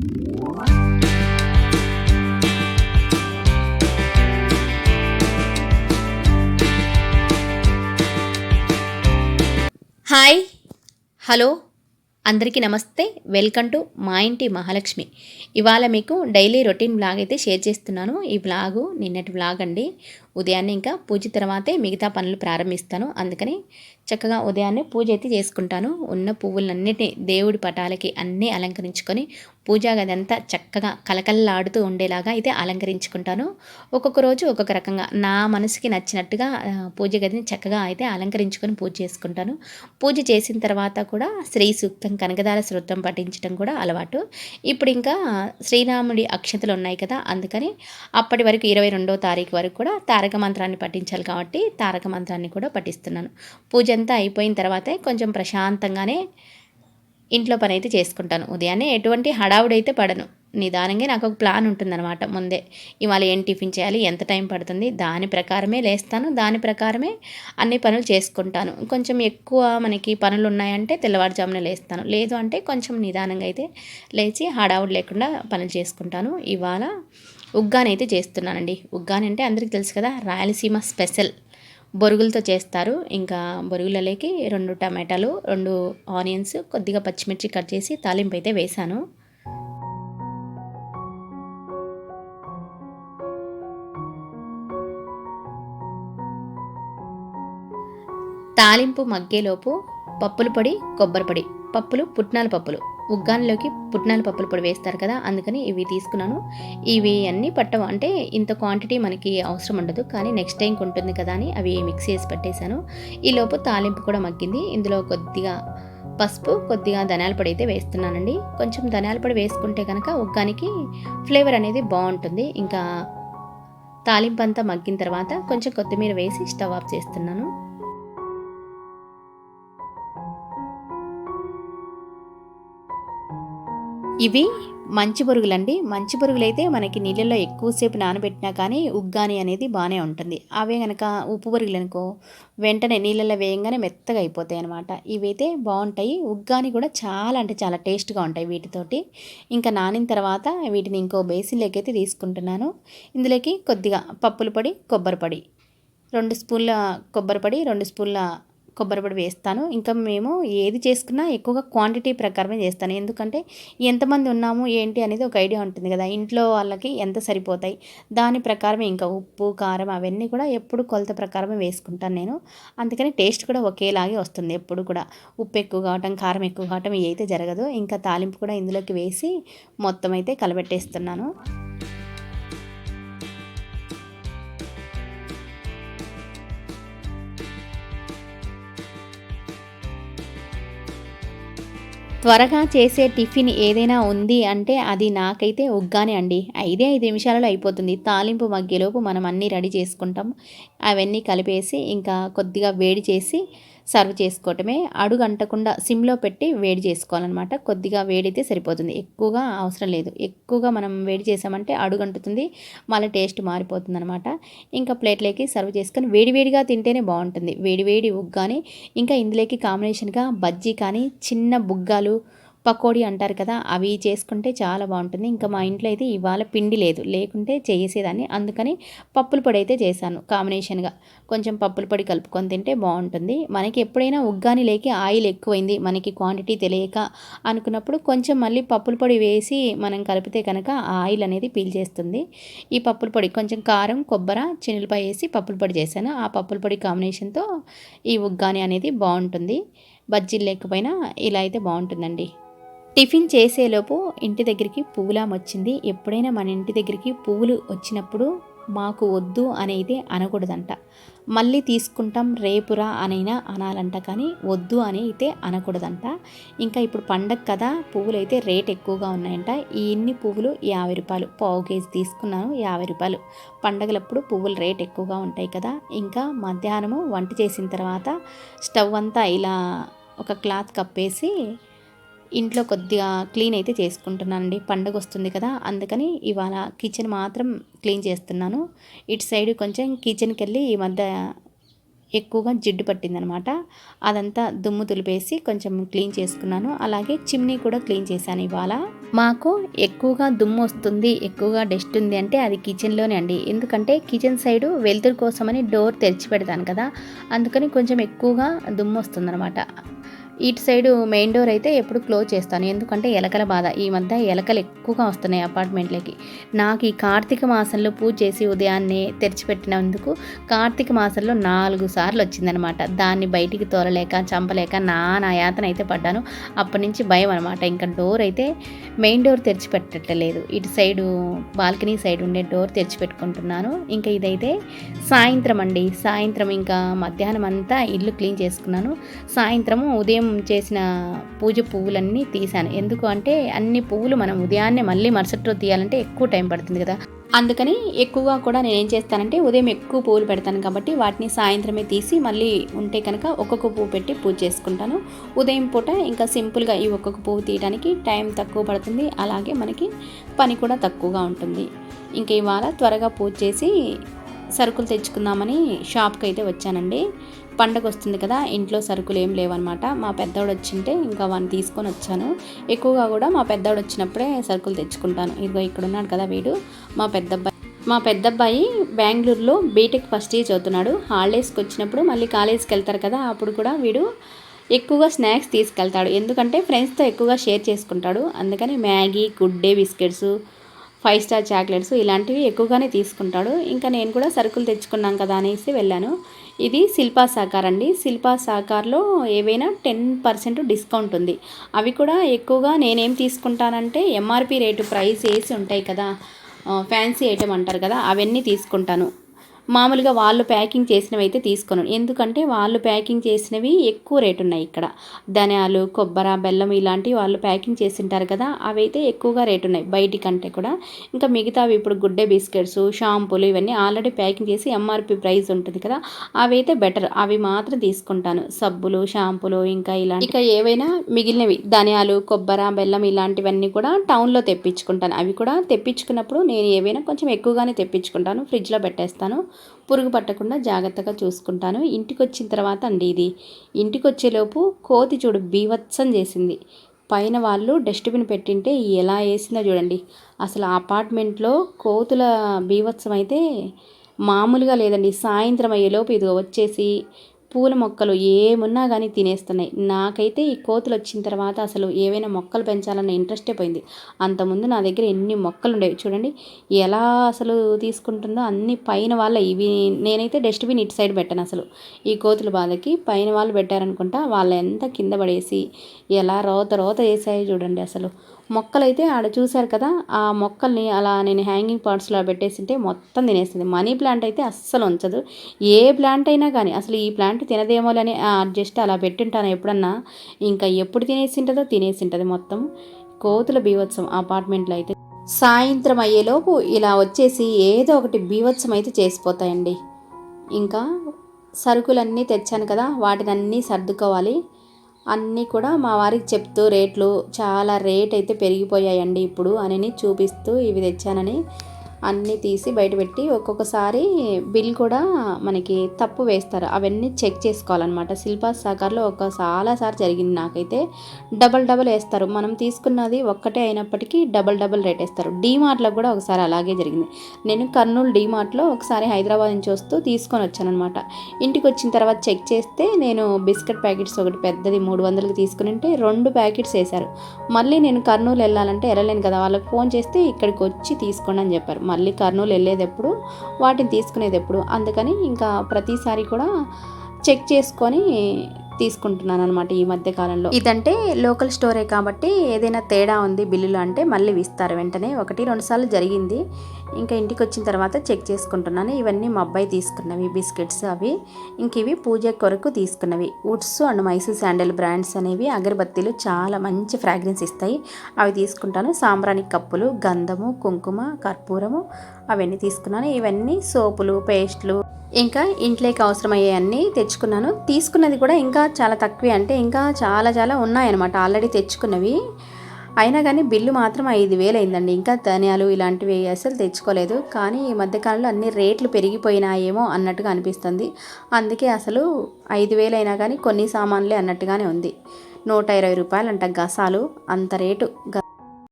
Hi. Hello. అందరికీ నమస్తే. Welcome to మా ఇంటి మహాలక్ష్మి. ఇవాళ మీకు డైలీ రొటీన్ బ్లాగ్ అయితే షేర్ చేస్తున్నాను. ఈ బ్లాగు నిన్నటి బ్లాగ్ అండి. ఉదయాన్నే ఇంకా పూజ తర్వాతే మిగతా పనులు ప్రారంభిస్తాను. అందుకని చక్కగా ఉదయాన్నే పూజ అయితే చేసుకుంటాను. ఉన్న పువ్వులన్నిటినీ దేవుడి పటాలకి అన్నీ అలంకరించుకొని పూజా గది అంతా చక్కగా కలకల్లాడుతూ ఉండేలాగా అయితే అలంకరించుకుంటాను. ఒక్కొక్క రోజు ఒక్కొక్క రకంగా నా మనసుకి నచ్చినట్టుగా పూజ గదిని చక్కగా అయితే అలంకరించుకొని పూజ చేసుకుంటాను. పూజ చేసిన తర్వాత కూడా శ్రీ సూక్తం కనకదార సూత్రం పఠించడం కూడా అలవాటు. ఇప్పుడు ఇంకా శ్రీరాముడి అక్షతలు ఉన్నాయి కదా అందుకని అప్పటి వరకు ఇరవై రెండో తారీఖు వరకు కూడా తారక మంత్రాన్ని పఠించాలి కాబట్టి తారక మంత్రాన్ని కూడా పఠిస్తున్నాను. పూజ అంతా అయిపోయిన తర్వాతే కొంచెం ప్రశాంతంగానే ఇంట్లో పని అయితే చేసుకుంటాను. ఉదయాన్నే ఎటువంటి హడావుడైతే పడను. నిదానంగా నాకు ఒక ప్లాన్ ఉంటుందన్నమాట ముందే. ఇవాళ ఏం టిఫిన్ చేయాలి? ఎంత టైం పడుతుంది? దాని ప్రకారమే లేస్తాను. దాని ప్రకారమే అన్ని పనులు చేసుకుంటాను. కొంచెం ఎక్కువ మనకి పనులు ఉన్నాయంటే తెల్లవారుజామున లేస్తాను. లేదు అంటే కొంచెం నిదానంగా అయితే లేచి హడావుడు లేకుండా పనులు చేసుకుంటాను. ఇవాళ ఉగ్గానైతే చేస్తున్నానండి. ఉగ్గాని అంటే అందరికీ తెలుసు కదా రాయలసీమ స్పెషల్. బొరుగులతో చేస్తారు. ఇంకా బొరుగులలోకి రెండు టమాటాలు రెండు ఆనియన్స్ కొద్దిగా పచ్చిమిర్చి కట్ చేసి తాలింపు అయితే వేశాను. తాలింపు మగ్గేలోపు పప్పుల పొడి కొబ్బరి పొడి పప్పులు పుట్నాల పప్పులు. ఉగ్గాన్లోకి పుట్నాల పప్పుల పొడి వేస్తారు కదా అందుకని ఇవి తీసుకున్నాను. ఇవి అన్నీ పట్టవు అంటే ఇంత క్వాంటిటీ మనకి అవసరం ఉండదు కానీ నెక్స్ట్ టైంకి ఉంటుంది కదా అని అవి మిక్స్ చేసి పట్టేశాను. ఈలోపు తాలింపు కూడా మగ్గింది. ఇందులో కొద్దిగా పసుపు కొద్దిగా ధనియాల పొడి అయితే వేస్తున్నానండి. కొంచెం ధనియాల పొడి వేసుకుంటే కనుక ఉగ్గానికి ఫ్లేవర్ అనేది బాగుంటుంది. ఇంకా తాలింపు అంతా మగ్గిన తర్వాత కొంచెం కొత్తిమీర వేసి స్టవ్ ఆఫ్ చేస్తున్నాను. ఇవి మంచి బొరుగులండి. మంచి బొరుగులు అయితే మనకి నీళ్ళల్లో ఎక్కువసేపు నానబెట్టినా కానీ ఉగ్గాని అనేది బాగానే ఉంటుంది. అవే కనుక ఉప్పు బొరుగులు అనుకో వెంటనే నీళ్ళల్లో వేయంగానే మెత్తగా అయిపోతాయి అనమాట ఇవైతే బాగుంటాయి ఉగ్గాని కూడా చాలా అంటే చాలా టేస్ట్గా ఉంటాయి వీటితోటి. ఇంకా నానిన తర్వాత వీటిని ఇంకో బేసిన్లోకి అయితే తీసుకుంటున్నాను. ఇందులోకి కొద్దిగా పప్పుల పొడి కొబ్బరి పొడి. రెండు స్పూన్ల కొబ్బరి పొడి రెండు స్పూన్ల కొబ్బరి పొడి వేస్తాను. ఇంకా మేము ఏది చేసుకున్నా ఎక్కువగా క్వాంటిటీ ప్రకారమే చేస్తాను. ఎందుకంటే ఎంతమంది ఉన్నాము ఏంటి అనేది ఒక ఐడియా ఉంటుంది కదా. ఇంట్లో వాళ్ళకి ఎంత సరిపోతాయి? దాని ప్రకారమే ఇంకా ఉప్పు కారం అవన్నీ కూడా ఎప్పుడు కొలత ప్రకారమే వేసుకుంటాను నేను. అందుకని టేస్ట్ కూడా ఒకేలాగే వస్తుంది ఎప్పుడు కూడా. ఉప్పు ఎక్కువ కావటం కారం ఎక్కువ కావటం ఇవి అయితే జరగదు ఇంకా తాలింపు కూడా ఇందులోకి వేసి మొత్తం అయితే కలబెట్టేస్తున్నాను. త్వరగా చేసే టిఫిన్ ఏదైనా ఉంది అంటే అది నాకైతే ఉగ్గానే అండి. ఐదే ఐదు నిమిషాలలో అయిపోతుంది. తాలింపు మగ్గేలోపు మనం అన్నీ రెడీ చేసుకుంటాం. అవన్నీ కలిపేసి ఇంకా కొద్దిగా వేడి చేసి సర్వ్ చేసుకోవటమే. అడుగు అంటకుండా సిమ్లో పెట్టి వేడి చేసుకోవాలన్నమాట. కొద్దిగా వేడితే సరిపోతుంది. ఎక్కువగా అవసరం లేదు. ఎక్కువగా మనం వేడి చేసామంటే అడుగు అంటుతుంది మళ్ళీ టేస్ట్ మారిపోతుంది అనమాట ఇంకా ప్లేట్లోకి సర్వ్ చేసుకొని వేడివేడిగా తింటేనే బాగుంటుంది. వేడివేడి ఉగ్గాని ఇంకా ఇందులోకి కాంబినేషన్గా బజ్జీ కానీ చిన్న బుగ్గాలు పకోడీ అంటారు కదా అవి చేసుకుంటే చాలా బాగుంటుంది. ఇంకా మా ఇంట్లో అయితే ఇవాళ పిండి లేదు. లేకుంటే చేసేదాన్ని. అందుకని పప్పుల పొడి అయితే చేశాను కాంబినేషన్గా కొంచెం పప్పుల పొడి కలుపుకొని తింటే బాగుంటుంది. మనకి ఎప్పుడైనా ఉగ్గాని లేకి ఆయిల్ ఎక్కువైంది మనకి క్వాంటిటీ తెలియక అనుకున్నప్పుడు కొంచెం మళ్ళీ పప్పుల పొడి వేసి మనం కలిపితే కనుక ఆయిల్ అనేది పీల్చేస్తుంది ఈ పప్పుల పొడి కొంచెం కారం కొబ్బరి చినులపై వేసి పప్పుల పొడి చేశాను. ఆ పప్పుల పొడి కాంబినేషన్తో ఈ ఉగ్గాని అనేది బాగుంటుంది. బజ్జీలు లేకపోయినా ఇలా అయితే బాగుంటుందండి. టిఫిన్ చేసేలోపు ఇంటి దగ్గరికి పువ్వులాం వచ్చింది ఎప్పుడైనా మన ఇంటి దగ్గరికి పువ్వులు వచ్చినప్పుడు మాకు వద్దు అనేది అనకూడదంట. మళ్ళీ తీసుకుంటాం రేపురా అనైనా అనాలంట కానీ వద్దు అని అయితే అనకూడదంట. ఇంకా ఇప్పుడు పండగ కదా పువ్వులు అయితే రేట్ ఎక్కువగా ఉన్నాయంట. ఈ ఇన్ని పువ్వులు యాభై రూపాయలు. పావు కేజీ తీసుకున్నాను యాభై రూపాయలు. పండగలప్పుడు పువ్వులు రేట్ ఎక్కువగా ఉంటాయి కదా. ఇంకా మధ్యాహ్నము వంట చేసిన తర్వాత స్టవ్ అంతా ఇలా ఒక క్లాత్ కప్పేసి ఇంట్లో కొద్దిగా క్లీన్ అయితే చేసుకుంటున్నానండి. పండగ వస్తుంది కదా అందుకని ఇవాళ కిచెన్ మాత్రం క్లీన్ చేస్తున్నాను. ఇటు సైడ్ కొంచెం కిచెన్కి వెళ్ళి ఈ మధ్య ఎక్కువగా జిడ్డు పట్టిందనమాట. అదంతా దుమ్ము తులిపేసి కొంచెం క్లీన్ చేసుకున్నాను. అలాగే చిమ్నీ కూడా క్లీన్ చేశాను ఇవాళ. మాకు ఎక్కువగా దుమ్ము వస్తుంది ఎక్కువగా డస్ట్ ఉంది అంటే అది కిచెన్లోనే అండి. ఎందుకంటే కిచెన్ సైడు వెలుతురు కోసమని డోర్ తెరిచి పెడతాను కదా అందుకని కొంచెం ఎక్కువగా దుమ్ము వస్తుందన్నమాట ఇటు సైడు మెయిన్ డోర్ అయితే ఎప్పుడు క్లోజ్ చేస్తాను. ఎందుకంటే ఎలకల బాధ. ఈ మధ్య ఎలకలు ఎక్కువగా వస్తున్నాయి అపార్ట్మెంట్లకి. నాకు ఈ కార్తీక మాసంలో పూజ చేసి ఉదయాన్నే తెరిచిపెట్టినందుకు కార్తీక మాసంలో నాలుగు సార్లు వచ్చిందనమాట. దాన్ని బయటికి తోలలేక చంపలేక నా నా యాతన అయితే పడ్డాను. అప్పటి నుంచి భయం అనమాట. ఇంకా డోర్ అయితే మెయిన్ డోర్ తెరిచిపెట్టట్లేదు. ఇటు సైడు బాల్కనీ సైడ్ ఉండే డోర్ తెరిచిపెట్టుకుంటున్నాను. ఇంకా ఇదైతే సాయంత్రం అండి. సాయంత్రం ఇంకా మధ్యాహ్నం అంతా ఇల్లు క్లీన్ చేసుకున్నాను. సాయంత్రము ఉదయం చేసిన పూజ పువ్వులన్నీ తీశాను. ఎందుకు అంటే అన్ని పువ్వులు మనం ఉదయాన్నే మళ్ళీ మరుసటి రోజు తీయాలంటే ఎక్కువ టైం పడుతుంది కదా. అందుకని ఎక్కువగా కూడా నేను ఏం చేస్తానంటే ఉదయం ఎక్కువ పువ్వులు పెడతాను కాబట్టి వాటిని సాయంత్రమే తీసి మళ్ళీ ఉంటే కనుక ఒక్కొక్క పువ్వు పెట్టి పూజ చేసుకుంటాను. ఉదయం పూట ఇంకా సింపుల్గా ఈ ఒక్కొక్క పువ్వు తీయడానికి టైం తక్కువ పడుతుంది. అలాగే మనకి పని కూడా తక్కువగా ఉంటుంది. ఇంక ఇవాళ త్వరగా పూజ చేసి సరుకులు తెచ్చుకుందామని షాప్కి అయితే వచ్చానండి. పండగ వస్తుంది కదా ఇంట్లో సరుకులు ఏం లేవన్నమాట. మా పెద్దవాడు వచ్చింటే ఇంకా వాడిని తీసుకొని వచ్చాను. ఎక్కువగా కూడా మా పెద్దవాడు వచ్చినప్పుడే సరుకులు తెచ్చుకుంటాను. ఇదిగో ఇక్కడ ఉన్నాడు కదా వీడు మా పెద్దబ్బాయి. మా పెద్దబ్బాయి బెంగళూరులో బీటెక్ ఫస్ట్ ఇయర్ చదువుతున్నాడు. హాలిడేస్కి వచ్చినప్పుడు మళ్ళీ కాలేజ్కి వెళ్తారు కదా అప్పుడు కూడా వీడు ఎక్కువగా స్నాక్స్ తీసుకెళ్తాడు. ఎందుకంటే ఫ్రెండ్స్తో ఎక్కువగా షేర్ చేసుకుంటాడు. అందుకని Maggi good day biscuits five star chocolates ఇలాంటివి ఎక్కువగానే తీసుకుంటాడు. ఇంకా నేను కూడా సరుకులు తెచ్చుకున్నాం కదా అనేసి వెళ్ళాను. ఇది శిల్పా సాకార్ అండి. శిల్పా సాకార్లో ఏవైనా టెన్ పర్సెంట్ డిస్కౌంట్ ఉంది. అవి కూడా ఎక్కువగా నేనేం తీసుకుంటానంటే ఎంఆర్పి రేటు ప్రైస్ వేసి ఉంటాయి కదా ఫ్యాన్సీ ఐటెం అంటారు కదా అవన్నీ తీసుకుంటాను. మామూలుగా వాళ్ళు ప్యాకింగ్ చేసినవి అయితే తీసుకోను. ఎందుకంటే వాళ్ళు ప్యాకింగ్ చేసినవి ఎక్కువ రేటు ఉన్నాయి ఇక్కడ. ధనియాలు కొబ్బరి బెల్లం ఇలాంటివి వాళ్ళు ప్యాకింగ్ చేసింటారు కదా అవి అయితే ఎక్కువగా రేటు ఉన్నాయి బయటి కంటే కూడా. ఇంకా మిగతావి ఇప్పుడు గుడ్డే బిస్కెట్స్ షాంపూలు ఇవన్నీ ఆల్రెడీ ప్యాకింగ్ చేసి ఎంఆర్పి ప్రైస్ ఉంటుంది కదా అవి అయితే బెటర్. అవి మాత్రం తీసుకుంటాను. సబ్బులు షాంపూలు ఇంకా ఇలాంటి. ఇంకా ఏవైనా మిగిలినవి ధనియాలు కొబ్బరి బెల్లం ఇలాంటివన్నీ కూడా టౌన్లో తెప్పించుకుంటాను. అవి కూడా తెప్పించుకున్నప్పుడు నేను ఏవైనా కొంచెం ఎక్కువగానే తెప్పించుకుంటాను. ఫ్రిడ్జ్లో పెట్టేస్తాను. పురుగు పట్టకుండా జాగ్రత్తగా చూసుకుంటాను. ఇంటికి వచ్చిన తర్వాత అండి ఇది. ఇంటికి వచ్చేలోపు కోతి చూడు బీవత్సం చేసింది. పైన వాళ్ళు డస్ట్బిన్ పెట్టింటే ఎలా వేసిందో చూడండి. అసలు అపార్ట్మెంట్లో కోతుల బీవత్సం అయితే మామూలుగా లేదండి. సాయంత్రం అయ్యేలోపు ఇదిగో వచ్చేసి పూల మొక్కలు ఏమున్నా కానీ తినేస్తున్నాయి. నాకైతే ఈ కోతులు వచ్చిన తర్వాత అసలు ఏవైనా మొక్కలు పెంచాలన్న ఇంట్రెస్టే పోయింది. అంతకుముందు నా దగ్గర ఎన్ని మొక్కలు ఉండేవి చూడండి. ఎలా అసలు తీసుకుంటుందో అన్ని పైన వాళ్ళ ఇవి నేనైతే డస్ట్బిన్ ఇటు సైడ్ పెట్టాను అసలు. ఈ కోతుల బాధకి పైన వాళ్ళు పెట్టారనుకుంటా వాళ్ళ ఎంత కింద పడేసి ఎలా రోత రోత వేసాయో చూడండి అసలు. మొక్కలైతే ఆడ చూశారు కదా ఆ మొక్కల్ని అలా నేను హ్యాంగింగ్ పార్ట్స్లో పెట్టేసింటే మొత్తం తినేస్తుంది మనీ ప్లాంట్ అయితే అస్సలు ఉంచదు. ఏ ప్లాంట్ అయినా కానీ అసలు ఈ ప్లాంట్ తినదేమోలని జస్ట్ అలా పెట్టింటాను ఎప్పుడన్నా ఇంకా ఎప్పుడు తినేసింటుందో తినేసింటుంది మొత్తం. కోతుల బీవత్సం అపార్ట్మెంట్లో అయితే. సాయంత్రం అయ్యేలోపు ఇలా వచ్చేసి ఏదో ఒకటి బీవత్సం అయితే చేసిపోతాయండి. ఇంకా సరుకులన్నీ తెచ్చాను కదా వాటిని అన్నీ సర్దుకోవాలి. అన్నీ కూడా మా వారికి చెప్తూ రేట్లు చాలా రేట్ అయితే పెరిగిపోయాయండి ఇప్పుడు. అని చూపిస్తూ ఇవి తెచ్చానని అన్నీ తీసి బయటపెట్టి ఒక్కొక్కసారి బిల్ కూడా మనకి తప్పు వేస్తారు. అవన్నీ చెక్ చేసుకోవాలన్నమాట. శిల్పా సాగర్లో ఒక చాలాసారి జరిగింది నాకైతే. డబల్ డబల్ వేస్తారు. మనం తీసుకున్నది ఒక్కటే అయినప్పటికీ డబల్ డబల్ రేట్ వేస్తారు. డీమార్ట్లో కూడా ఒకసారి అలాగే జరిగింది. నేను కర్నూలు డీమార్ట్లో ఒకసారి హైదరాబాద్ నుంచి వస్తూ తీసుకొని వచ్చానమాట ఇంటికి వచ్చిన తర్వాత చెక్ చేస్తే నేను బిస్కెట్ ప్యాకెట్స్ ఒకటి పెద్దది మూడు వందలకి తీసుకుని ఉంటే రెండు ప్యాకెట్స్ వేశారు. మళ్ళీ నేను కర్నూలు వెళ్ళాలంటే వెళ్ళలేను కదా. వాళ్ళకి ఫోన్ చేస్తే ఇక్కడికి వచ్చి తీసుకోండి అని చెప్పారు. మళ్ళీ కర్నూలు వెళ్ళేటప్పుడు వాటిని తీసుకునేది ఎప్పుడు అందుకని ఇంకా ప్రతిసారి కూడా చెక్ చేసుకొని తీసుకుంటున్నాను అనమాట ఈ మధ్య కాలంలో. ఇదంటే లోకల్ స్టోరే కాబట్టి ఏదైనా తేడా ఉంది బిల్లులు అంటే మళ్ళీ ఇస్తారు వెంటనే ఒకటి రెండు సార్లు జరిగింది. ఇంకా ఇంటికి వచ్చిన తర్వాత చెక్ చేసుకుంటున్నాను. ఇవన్నీ మా అబ్బాయి తీసుకున్నవి బిస్కెట్స్ అవి. ఇంక ఇవి పూజ కొరకు తీసుకున్నవి. Woods and Mysore sandal brands అనేవి అగరబత్తీలు చాలా మంచి ఫ్రాగ్రెన్స్ ఇస్తాయి. అవి తీసుకుంటాను. సాంబ్రాణి కప్పులు గంధము కుంకుమ కర్పూరము అవన్నీ తీసుకున్నాను. ఇవన్నీ సోపులు పేస్ట్లు ఇంకా ఇంట్లోకి అవసరమయ్యే అన్నీ తెచ్చుకున్నాను. తీసుకున్నది కూడా ఇంకా చాలా తక్కువే. అంటే ఇంకా చాలా చాలా ఉన్నాయన్నమాట. ఆల్రెడీ తెచ్చుకున్నవి. అయినా కానీ బిల్లు మాత్రం ఐదు వేలు అయిందండి. ఇంకా ధనియాలు ఇలాంటివి అసలు తెచ్చుకోలేదు. కానీ ఈ మధ్యకాలంలో అన్ని రేట్లు పెరిగిపోయినాయేమో అన్నట్టుగా అనిపిస్తుంది. అందుకే అసలు ఐదు వేలు అయినా కానీ కొన్ని సామాన్లే అన్నట్టుగానే ఉంది. నూట ఇరవై రూపాయలు అంట గసాలు. అంత రేటు గ-